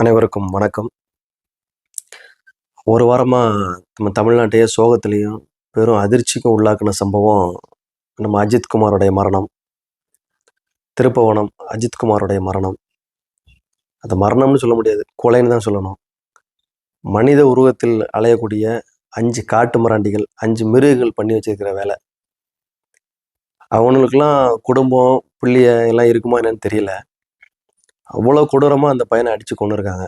அனைவருக்கும் வணக்கம். ஒரு வாரமாக நம்ம தமிழ்நாட்டையே சோகத்திலையும் பெரும் அதிர்ச்சிக்கும் உள்ளாக்குன சம்பவம் நம்ம அஜித்குமாருடைய மரணம். திருப்பவனம் அஜித்குமாருடைய மரணம். அது மரணம்னு சொல்ல முடியாது கொலைன்னு தான் சொல்லணும். மனித உருவத்தில் அலையக்கூடிய அஞ்சு காட்டு மராண்டிகள் அஞ்சு மிருகங்கள் பண்ணி வச்சிருக்கிற வேலை. அவனுங்களுக்கெல்லாம் குடும்பம் பிள்ளைய எல்லாம் இருக்குமா என்னன்னு தெரியல. அவ்வளோ கொடூரமாக அந்த பையனை அடித்து கொண்டு இருக்காங்க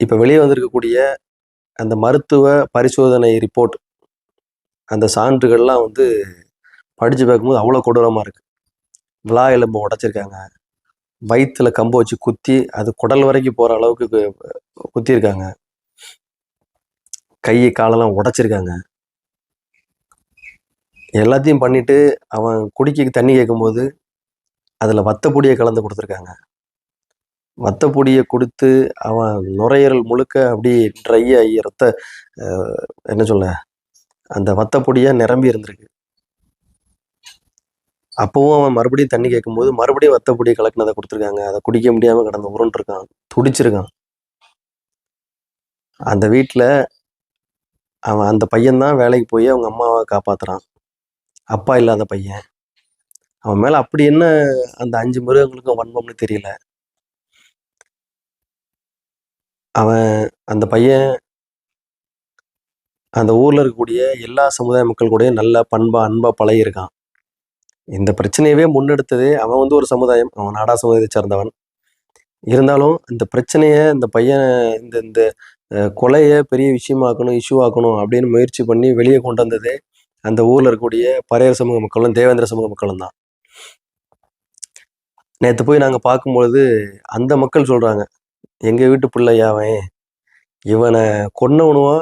இப்போ வெளியே வந்திருக்கக்கூடிய அந்த மருத்துவ பரிசோதனை ரிப்போர்ட் அந்த சான்றுகள்லாம் வந்து படித்து பார்க்கும்போது அவ்வளோ கொடூரமாக இருக்குது விழா எலும்பு உடைச்சிருக்காங்க. வயிற்றுல கம்பு வச்சு குத்தி அது குடல் வரைக்கும் போகிற அளவுக்கு குத்திருக்காங்க. கை காலெல்லாம் உடைச்சிருக்காங்க. எல்லாத்தையும் பண்ணிட்டு அவன் குடிக்க தண்ணி கேட்கும்போது அதில் வத்தப்பொடியை கலந்து கொடுத்துருக்காங்க. வத்தப்பொடியை கொடுத்து அவன் நுரையீரல் முழுக்க அப்படி ட்ரை ஆகி ரத்த என்ன சொல்ல அந்த வத்தப்பொடியாக நிரம்பி இருந்திருக்கு. அப்போவும் அவன் மறுபடியும் தண்ணி கேட்கும்போது மறுபடியும் வத்தப்பொடியை கலக்குனதை கொடுத்துருக்காங்க. அதை குடிக்க முடியாமல் கிடந்து உருண்டுருக்கான் துடிச்சிருக்கான். அந்த வீட்டில் அவன் அந்த பையன்தான் வேலைக்கு போய் அவங்க அம்மாவை காப்பாற்றுறான் அப்பா இல்லாத பையன். அவன் மேலே அப்படி என்ன அந்த அஞ்சு மிருகங்களுக்கும் வன்மம்னு தெரியல. அவன் அந்த பையன் அந்த ஊர்ல இருக்கக்கூடிய எல்லா சமுதாய மக்கள் கூடயும் நல்ல பண்பா அன்பா பழகியிருக்கான். இந்த பிரச்சனையவே முன்னெடுத்ததே அவன் வந்து ஒரு சமுதாயம். அவன் நாடா சமுதாயத்தை சேர்ந்தவன். இருந்தாலும் இந்த பிரச்சனையை இந்த பையன் இந்த இந்த கொலையை பெரிய விஷயமாக்கணும் இஷ்யூ ஆக்கணும் அப்படின்னு முயற்சி பண்ணி வெளியே கொண்டு வந்ததே அந்த ஊர்ல இருக்கக்கூடிய பறையர் சமூக மக்களும் தேவேந்திர சமூக மக்களும் தான் நேற்று போய் நாங்கள் பார்க்கும்பொழுது அந்த மக்கள் சொல்கிறாங்க எங்கள் வீட்டு பிள்ளையாவன் இவனை கொன்னவனுவோ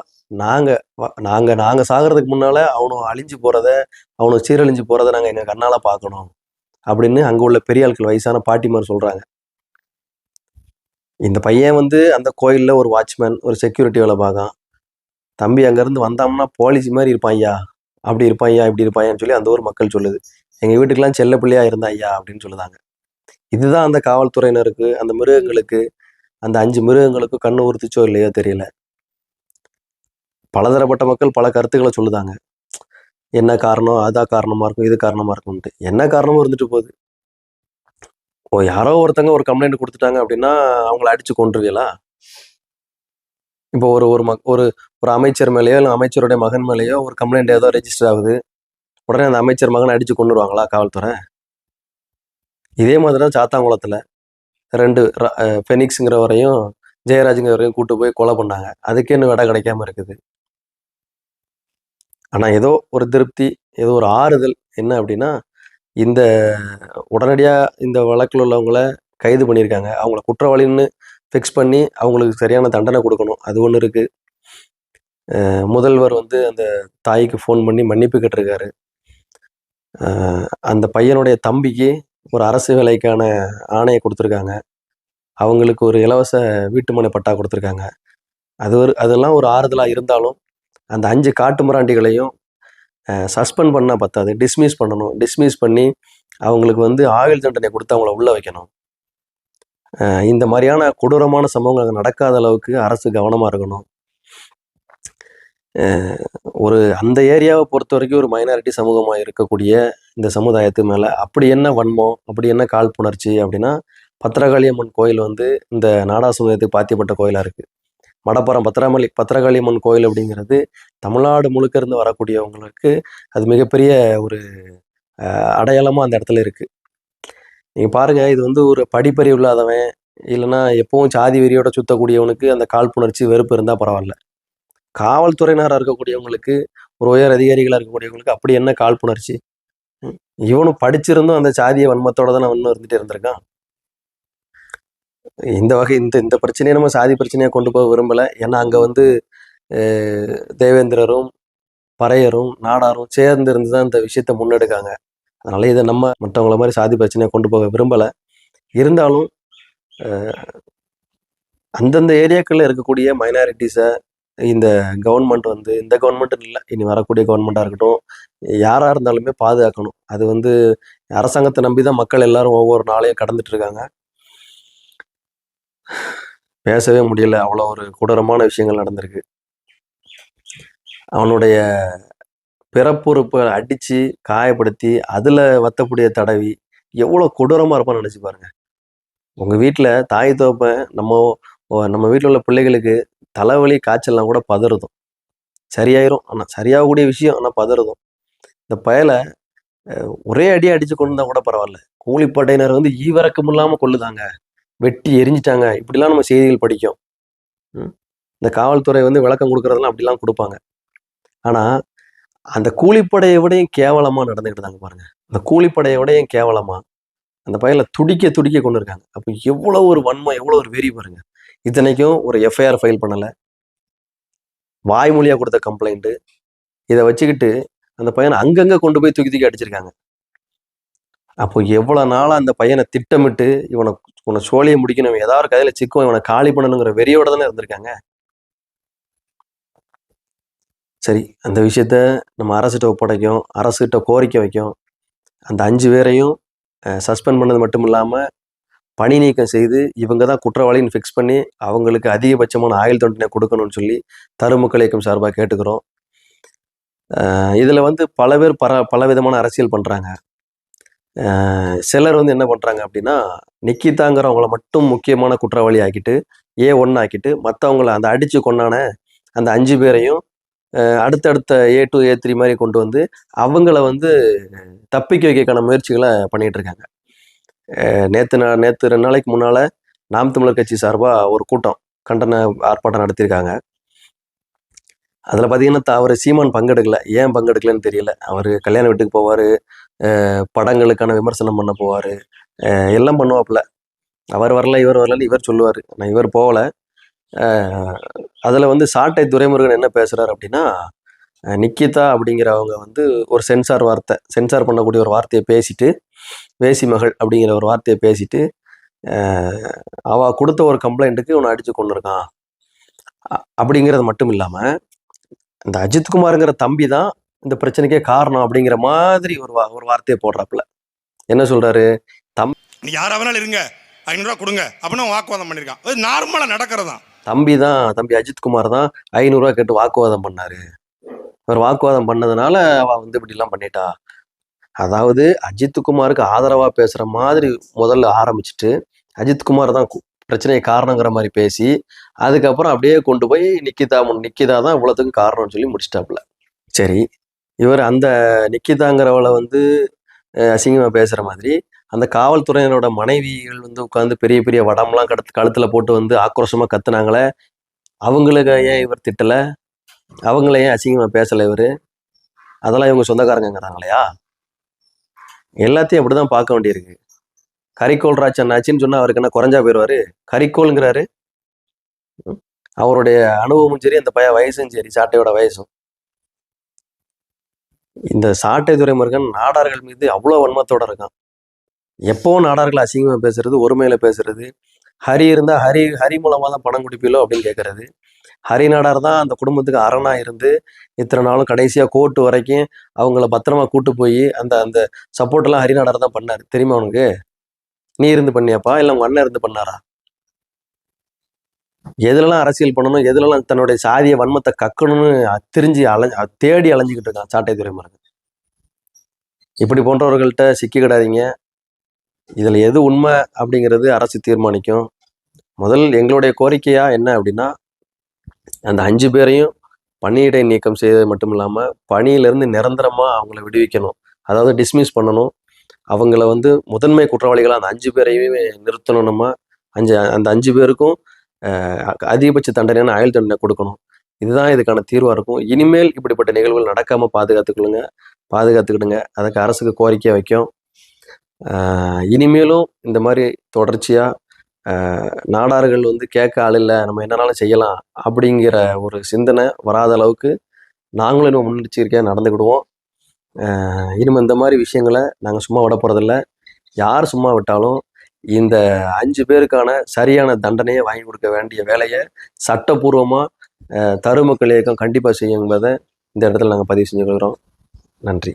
நாங்கள் நாங்கள் நாங்கள் சாகிறதுக்கு முன்னால் அவனும் அழிஞ்சு போகிறத அவனும் சீரழிஞ்சு போகிறத நாங்கள் எங்கள் கண்ணால் பார்க்கணும் அப்படின்னு அங்கே உள்ள பெரிய ஆட்கள் வயசான பாட்டிமார் சொல்கிறாங்க இந்த பையன் வந்து அந்த கோயிலில் ஒரு வாட்ச்மேன் ஒரு செக்யூரிட்டி வேலை பார்க்கான். தம்பி அங்கேருந்து வந்தாம்னா போலீஸ் மாதிரி இருப்பான் ஐயா. அப்படி இருப்பான் ஐயா இப்படி இருப்பாயான்னு சொல்லி அந்த ஊர் மக்கள் சொல்லுது. எங்கள் வீட்டுக்கெல்லாம் செல்ல பிள்ளையா இருந்தா ஐயா? அப்படின்னு சொல்லுதாங்க. இதுதான் அந்த காவல்துறையினருக்கு அந்த மிருகங்களுக்கு அந்த அஞ்சு மிருகங்களுக்கு கண்ணு உறுத்துச்சோ இல்லையோ தெரியல. பலதரப்பட்ட மக்கள் பல கருத்துக்களை சொல்லுதாங்க. என்ன காரணம்? அதான் காரணமா இருக்கும் இது காரணமா இருக்கும்ட்டு என்ன காரணமும் இருந்துட்டு போகுது. ஓ யாரோ ஒருத்தங்க ஒரு கம்ப்ளைண்ட் கொடுத்துட்டாங்க அப்படின்னா அவங்கள அடிச்சு கொண்டுருவீங்களா இப்போ ஒரு ஒரு மக் ஒரு ஒரு அமைச்சர் மேலேயோ இல்லை அமைச்சருடைய மகன் மேலேயோ ஒரு கம்ப்ளைண்ட் ஏதோ ரெஜிஸ்டர் ஆகுது. உடனே அந்த அமைச்சர் மகனை அடிச்சு கொண்டுருவாங்களா காவல்துறை? இதே மாதிரி தான் சாத்தாங்குளத்தில் ரெண்டு ஃபெனிக்ஸுங்கிறவரையும் ஜெயராஜுங்கிறவரையும் கூட்டு போய் கொலை பண்ணாங்க. அதுக்கே இன்னும் விடை கிடைக்காம இருக்குது? ஆனால் ஏதோ ஒரு திருப்தி ஏதோ ஒரு ஆறுதல் என்ன அப்படின்னா இந்த உடனடியாக இந்த வழக்கில் உள்ளவங்கள கைது பண்ணியிருக்காங்க. அவங்கள குற்றவாளின்னு ஃபிக்ஸ் பண்ணி அவங்களுக்கு சரியான தண்டனை கொடுக்கணும். அது ஒன்று இருக்குது முதல்வர் வந்து அந்த தாய்க்கு ஃபோன் பண்ணி மன்னிப்பு கேட்டிருக்காரு. அந்த பையனுடைய தம்பிக்கு ஒரு அரசு வேலைக்கான ஆணையை கொடுத்துருக்காங்க. அவங்களுக்கு ஒரு இலவச வீட்டுமனை பட்டா கொடுத்துருக்காங்க. அது ஒரு அதெல்லாம் ஒரு ஆறுதலாக இருந்தாலும் அந்த அஞ்சு காட்டு மிராண்டிகளையும் சஸ்பெண்ட் பண்ணால் பத்தாது டிஸ்மிஸ் பண்ணணும். டிஸ்மிஸ் பண்ணி அவங்களுக்கு வந்து ஆயுள் தண்டனை கொடுத்து அவங்கள உள்ள வைக்கணும். இந்த மாதிரியான கொடூரமான சம்பவங்கள் அங்கே நடக்காத அளவுக்கு அரசு கவனமாக இருக்கணும். ஒரு அந்த ஏரியாவை பொறுத்த வரைக்கும் ஒரு மைனாரிட்டி சமூகமாக இருக்கக்கூடிய இந்த சமுதாயத்து மேலே அப்படி என்ன வன்மம் அப்படி என்ன காழ்ப்புணர்ச்சி அப்படின்னா பத்திரகாளியம்மன் கோயில் வந்து இந்த நாடா சமுதாயத்துக்கு பாத்தியப்பட்ட கோயிலாக இருக்குது மடப்புறம் பத்திரமலி பத்திரகாளியம்மன் கோயில் அப்படிங்கிறது தமிழ்நாடு முழுக்க இருந்து வரக்கூடியவங்களுக்கு அது மிகப்பெரிய ஒரு அடையாளமாக அந்த இடத்துல இருக்குது நீங்கள் பாருங்கள் இது வந்து ஒரு படிப்பறிவு இல்லாதவன் இல்லைன்னா எப்பவும் சாதி வெறியோட சுத்தக்கூடியவனுக்கு அந்த காழ்ப்புணர்ச்சி வெறுப்பு இருந்தால் பரவாயில்ல. காவல்துறையினராக இருக்கக்கூடியவங்களுக்கு ஒரு உயர் அதிகாரிகளாக இருக்கக்கூடியவங்களுக்கு அப்படி என்ன காழ்ப்புணர்ச்சி? இவனும் படிச்சிருந்தும் அந்த சாதிய வன்மத்தோட தான் இன்னும் இருந்துட்டு இருந்திருக்கான். இந்த வகை இந்த இந்த பிரச்சனையை நம்ம சாதி பிரச்சனையாக கொண்டு போக விரும்பலை. ஏன்னா அங்கே வந்து தேவேந்திரரும் பறையரும் நாடாரும் சேர்ந்து இருந்து தான் இந்த விஷயத்த முன்னெடுக்காங்க. அதனால இதை நம்ம மற்றவங்கள மாதிரி சாதி பிரச்சனையை கொண்டு போக விரும்பலை. இருந்தாலும் அந்தந்த ஏரியாக்களில் இருக்கக்கூடிய மைனாரிட்டிஸை இந்த கவர்மெண்ட் வந்து இந்த கவர்மெண்ட் இல்லை இனி வரக்கூடிய கவர்மெண்ட்டாக இருக்கட்டும் யாராக இருந்தாலுமே பாதுகாக்கணும். அது வந்து அரசாங்கத்தை நம்பி தான் மக்கள் எல்லாரும் ஒவ்வொரு நாளையும் கடந்துட்டு இருக்காங்க. பேசவே முடியல. அவ்வளோ ஒரு கொடூரமான விஷயங்கள் நடந்திருக்கு. அவனுடைய பிறப்புறுப்பை அடித்து காயப்படுத்தி அதில் வத்தக்கூடிய தடவி எவ்வளோ கொடூரமாக இருப்பான்னு நினச்சி பாருங்கள் உங்கள் வீட்டில் தாய் தோப்பை நம்ம நம்ம வீட்டில் உள்ள பிள்ளைகளுக்கு தலைவலி காய்ச்சல்லாம் கூட பதறுதும். சரியாயிரும். ஆனால் சரியாகக்கூடிய விஷயம் ஆனால் பதறுதும். இந்த பயலை ஒரே அடியை அடித்து கொண்டு கூட பரவாயில்ல. கூலிப்படையினர் வந்து ஈவிரக்கம் இல்லாமல் கொள்ளுதாங்க வெட்டி எரிஞ்சிட்டாங்க. இப்படிலாம் நம்ம செய்திகள் படிக்கும். இந்த காவல்துறை வந்து விளக்கம் கொடுக்குறதெல்லாம் அப்படிலாம் கொடுப்பாங்க. ஆனால் அந்த கூலிப்படையை விடையும் கேவலமாக நடந்துக்கிட்டு பாருங்க. அந்த கூலிப்படையை விடையும் கேவலமாக அந்த பயலை துடிக்க துடிக்க கொண்டு இருக்காங்க அப்போ எவ்வளோ ஒரு வன்மம் எவ்வளோ ஒரு வெறி பாருங்க. இத்தனைக்கும் ஒரு எஃப்ஐஆர் ஃபைல் பண்ணலை. வாய்மொழியாக கொடுத்த கம்ப்ளைண்ட்டு இதை வச்சுக்கிட்டு அந்த பையனை அங்கங்கே கொண்டு போய் தூக்கி தூக்கி அடிச்சிருக்காங்க. அப்போ எவ்வளோ நாளாக அந்த பையனை திட்டமிட்டு இவனை உன்னை சோழியை முடிக்கணும் ஏதாவது ஒரு கதையில் சிக்கும் இவனை காலி பண்ணணுங்கிற வெறியோட தானே இருந்திருக்காங்க. சரி அந்த விஷயத்த நம்ம அரசுகிட்ட ஒப்படைக்கும் அரசுகிட்ட கோரிக்கை வைக்கும். அந்த அஞ்சு பேரையும் சஸ்பெண்ட் பண்ணது மட்டும் இல்லாமல் பணி நீக்கம் செய்து இவங்க தான் குற்றவாளின்னு ஃபிக்ஸ் பண்ணி அவங்களுக்கு அதிகபட்சமான ஆயுள் தண்டனை கொடுக்கணும்னு சொல்லி தருமக்கள் இயக்கம் சார்பாக கேட்டுக்கிறோம். இதில் வந்து பல பேர் பல பல விதமான அரசியல் பண்ணுறாங்க சிலர் வந்து என்ன பண்ணுறாங்க அப்படின்னா நிக்கிதாங்கிறவங்கள மட்டும் முக்கியமான குற்றவாளி ஆக்கிட்டு ஏ ஒன்று ஆக்கிட்டு மற்றவங்கள அந்த அடித்து கொண்டான அந்த அஞ்சு பேரையும் அடுத்தடுத்த ஏ டூ ஏ த்ரீ மாதிரி கொண்டு வந்து அவங்கள வந்து தப்பிக்க வைக்கக்கான முயற்சிகளை பண்ணிகிட்ருக்காங்க இருக்காங்க. நேற்று நான் நேற்று ரெண்டு நாளைக்கு முன்னால் நாம் தமிழர் கட்சி சார்பாக ஒரு கூட்டம் கண்டன ஆர்ப்பாட்டம் நடத்தியிருக்காங்க. அதில் பார்த்தீங்கன்னா அவர் சீமான் பங்கெடுக்கல. ஏன் பங்கெடுக்கலன்னு தெரியல. அவர் கல்யாண வீட்டுக்கு போவார். படங்களுக்கான விமர்சனம் பண்ண போவார். எல்லாம் பண்ணுவாப்புல. அவர் வரல இவர் வரலன்னு இவர் சொல்லுவார். நான் இவர் போகல. அதில் வந்து சாட்டை துரைமுருகன் என்ன பேசுகிறார் அப்படின்னா நிக்கிதா அப்படிங்கிறவங்க வந்து ஒரு சென்சார் வார்த்தை சென்சார் பண்ணக்கூடிய ஒரு வார்த்தையை பேசிட்டு வேசி மகள் அப்படிங்கிற ஒரு வார்த்தையை பேசிட்டு அவ கொடுத்த ஒரு கம்ப்ளைண்ட்டுக்கு இவனை அடிச்சு கொண்டிருக்கான் அப்படிங்கிறது மட்டும் இல்லாமல் இந்த அஜித்குமாருங்கிற தம்பி தான் இந்த பிரச்சனைக்கே காரணம் அப்படிங்கிற மாதிரி ஒரு வா ஒரு வார்த்தையை போடுறாப்புல. என்ன சொல்றாரு? நீ யாரா வேணாலும் இருங்க. ஐநூறுரூவா கொடுங்க. அப்படின்னு வாக்குவாதம் பண்ணியிருக்கான். அது நார்மலாக நடக்கிறதான் தம்பி தான் தம்பி அஜித்குமார் தான் ஐநூறுரூவா கேட்டு வாக்குவாதம் பண்ணாரு. இவர் வாக்குவாதம் பண்ணதுனால அவள் வந்து இப்படிலாம் பண்ணிட்டா. அதாவது அஜித்குமாருக்கு ஆதரவாக பேசுகிற மாதிரி முதல்ல ஆரம்பிச்சுட்டு அஜித்குமார் தான் கு- காரணங்கிற மாதிரி பேசி அதுக்கப்புறம் அப்படியே கொண்டு போய் நிக்கிதா முன் நிக்கிதா தான் இவ்வளோத்துக்கும் காரணம்னு சொல்லி முடிச்சிட்டாப்புல. சரி இவர் அந்த நிக்கிதாங்கிறவளை வந்து அசிங்கமாக பேசுகிற மாதிரி அந்த காவல்துறையினரோட மனைவிகள் வந்து உட்காந்து பெரிய பெரிய வடம்லாம் கடுத்து கழுத்தில் போட்டு வந்து ஆக்ரோஷமாக கத்துனாங்களே அவங்களுக்கு ஏன் இவர் திட்டல? அவங்கள ஏன் அசிங்கமா பேசலை இவரு? அதெல்லாம் இவங்க சொந்தக்காரங்கிறாங்களையா எல்லாத்தையும் அப்படிதான் பார்க்க வேண்டியிருக்கு. கரிக்கோல் ராஜன் அண்ணாச்சின்னு சொன்னா அவருக்கு என்ன குறைஞ்சா போயிடுவாரு? கரிக்கோளுங்கிறாரு அவருடைய அனுபவமும் சரி அந்த பையன் வயசும் சரி சாட்டையோட வயசும். இந்த சாட்டை துறைமுருகன் நாடார்கள் மீது அவ்வளோ வன்மத்தோட இருக்கான். எப்பவும் நாடார்களை அசிங்கமா பேசுறது ஒருமையில பேசுறது ஹரி இருந்தால் ஹரி ஹரி மூலமா தான் பணம் கொடுப்பீங்களோ அப்படின்னு கேட்கறது ஹரிநாடார் தான் அந்த குடும்பத்துக்கு அரணாக இருந்து இத்தனை நாளும் கடைசியா கோர்ட்டு வரைக்கும் அவங்கள பத்திரமா கூட்டு போய் அந்த அந்த சப்போர்ட் எல்லாம் தான் பண்ணாரு. தெரியுமா உனக்கு? நீ இருந்து பண்ணியாப்பா? இல்லை உங்கள் அண்ணன் இருந்து பண்ணாரா? எதுலலாம் அரசியல் பண்ணணும்? எதுலலாம் தன்னுடைய சாதிய வன்மத்தை கக்கணும்னு தெரிஞ்சு அலைஞ்சு தேடி அலைஞ்சிக்கிட்டு இருக்கான் சாட்டை துறைமுருகன். இப்படி போன்றவர்கள்ட்ட சிக்கிக்கிடாதீங்க. இதில் எது உண்மை அப்படிங்கிறது அரசு தீர்மானிக்கும். முதல் எங்களுடைய கோரிக்கையா என்ன அப்படின்னா அந்த அஞ்சு பேரையும் பணியிடை நீக்கம் செய்வது மட்டும் இல்லாமல் பணியிலிருந்து நிரந்தரமாக அவங்கள விடுவிக்கணும். அதாவது டிஸ்மிஸ் பண்ணணும். அவங்கள வந்து முதன்மை குற்றவாளிகளா அந்த அஞ்சு பேரையுமே நிறுத்தணும் நம்ம அஞ்சு அந்த அஞ்சு பேருக்கும் அதிகபட்ச தண்டனையான ஆயுள் தண்டனை கொடுக்கணும். இதுதான் இதுக்கான தீர்வாக இருக்கும். இனிமேல் இப்படிப்பட்ட நிகழ்வுகள் நடக்காமல் பாதுகாத்துக்கொள்ளுங்க. பாதுகாத்துக்கிடுங்க. அதுக்கு அரசுக்கு கோரிக்கை வைக்கும். இனிமேலும் இந்த மாதிரி தொடர்ச்சியாக நாடார்கள் வந்து கேட்க ஆள் இல்லை நம்ம என்னனாலும் செய்யலாம் அப்படிங்கிற ஒரு சிந்தனை வராத அளவுக்கு நாங்களும் இன்னும் முன்னெச்சரிக்கையாக நடந்துக்கிடுவோம். இனிமேல் இந்த மாதிரி விஷயங்களை நாங்கள் சும்மா விட போகிறதில்ல யார் சும்மா விட்டாலும் இந்த அஞ்சு பேருக்கான சரியான தண்டனையை வாங்கி கொடுக்க வேண்டிய வேலையை சட்டப்பூர்வமாக தருமக்கள் இயக்கம் கண்டிப்பாக செய்யும் என்பதை இந்த இடத்துல நாங்கள் பதிவு செஞ்சுக்கிறோம் நன்றி.